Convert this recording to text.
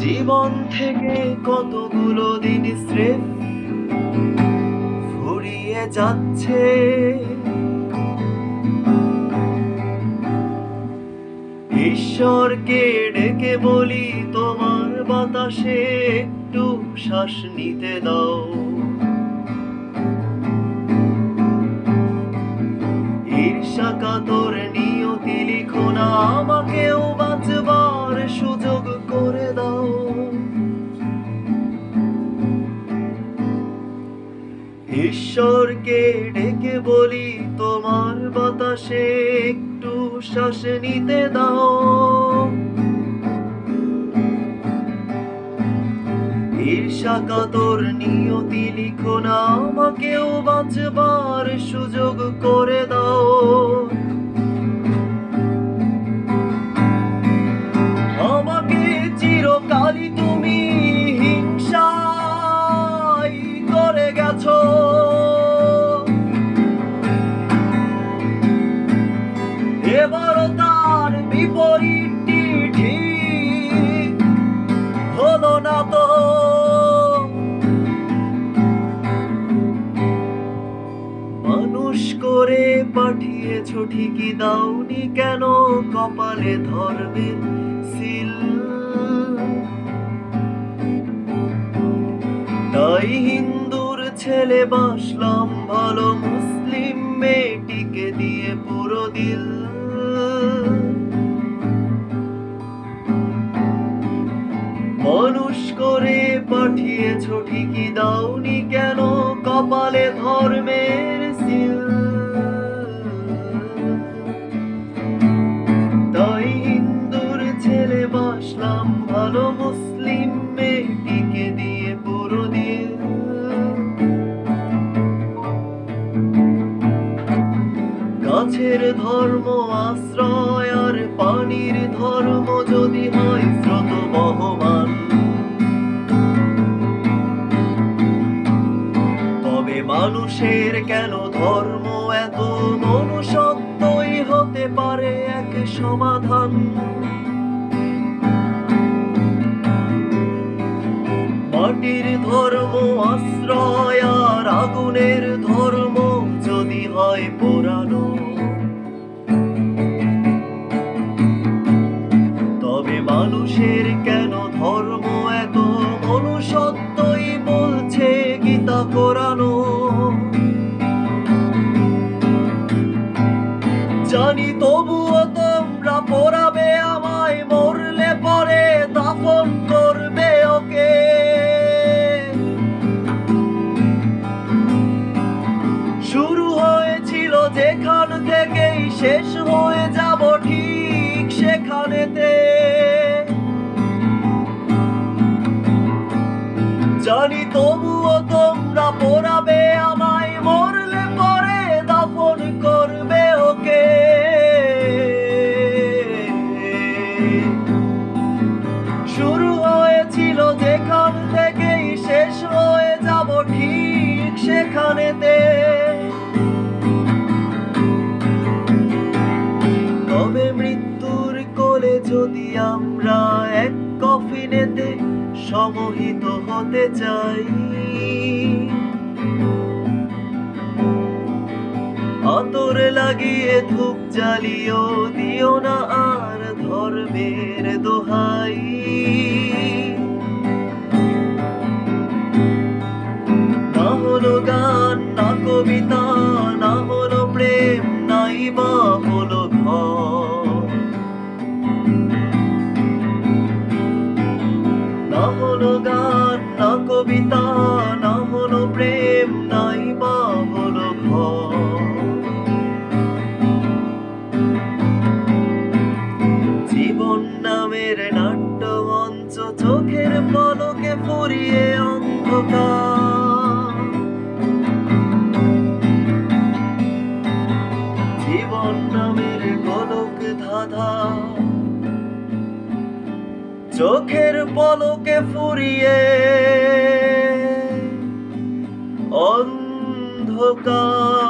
জীবন থেকে কতগুলো দিন স্রেফ ফুরিয়ে যাচ্ছে। ঈশ্বরকে ডেকে বলি, তোমার বাতাসে একটু শ্বাস নিতে দাও। ঈর্ষা কাতর নিয়তি লিখো না, আমাকেও বাঁচবার ঈশ্বরকে ডেকে বলি, তোমার বাতাসে একটু শ্বাস নিতে দাও। ঈর্ষা কাতর নিয়তি লিখো না, আমাকেও বাঁচবার সুযোগ করে দাও। এবারও তার বিপরীতটি ঠিক হলো না তো। মানুষ করে পাঠিয়েছ ঠিকই, দাওনি কেন কপালে ধরবে সিল? তাই হিন্দুর ছেলে বাসলাম, ভালো মুসলিম মেয়েটিকে দিয়ে পুরো দিল। মানুষ করে পাঠিয়েছ ঠিকই দাওনি কেন? কপালে গাছের ধর্ম, আশ্রয় আর পানির ধর্ম যদি হয় স্রোত বহমান। তবে মানুষের কেন ধর্ম এত মনুষ্যত্বই হতে পারে এক সমাধান? মাটির ধর্ম, আশ্রয় আর আগুনের ধর্ম মানুষের কেন ধর্ম এত? মনুষ্যত্বই বলছে গীতা কোরআনো জানি তবুও তোমরা পড়াবে আমায়, মরলে পরে দাফন করবে ওকে। শুরু হয়েছিল যেখান থেকেই, শেষ হয়ে যাব জানি তবুও তোমরা পড়াবে আমায়, মরলে পরে দাফন করবে ওকে। শুরু হয়েছিল যেখান থেকেই, শেষ হয়ে যাব ঠিক সেখানেতে। তবে মৃত্যুর কোলে যদি আমরা এক কফিনেতে সমহিত হতে চাই। অতর লাগিয়ে ধূপ জ্বালিও দিও না আর ধর্মের দোহাই। কবিতা না হলো প্রেম, নাই বা হলো জীবন নামের নাট্যমঞ্চ, চোখের পলকে ফুরিয়ে অন্ধকার। জীবন নামের গোলক ধাঁধা, চোখের পলকে ফুরিয়ে অন্ধকার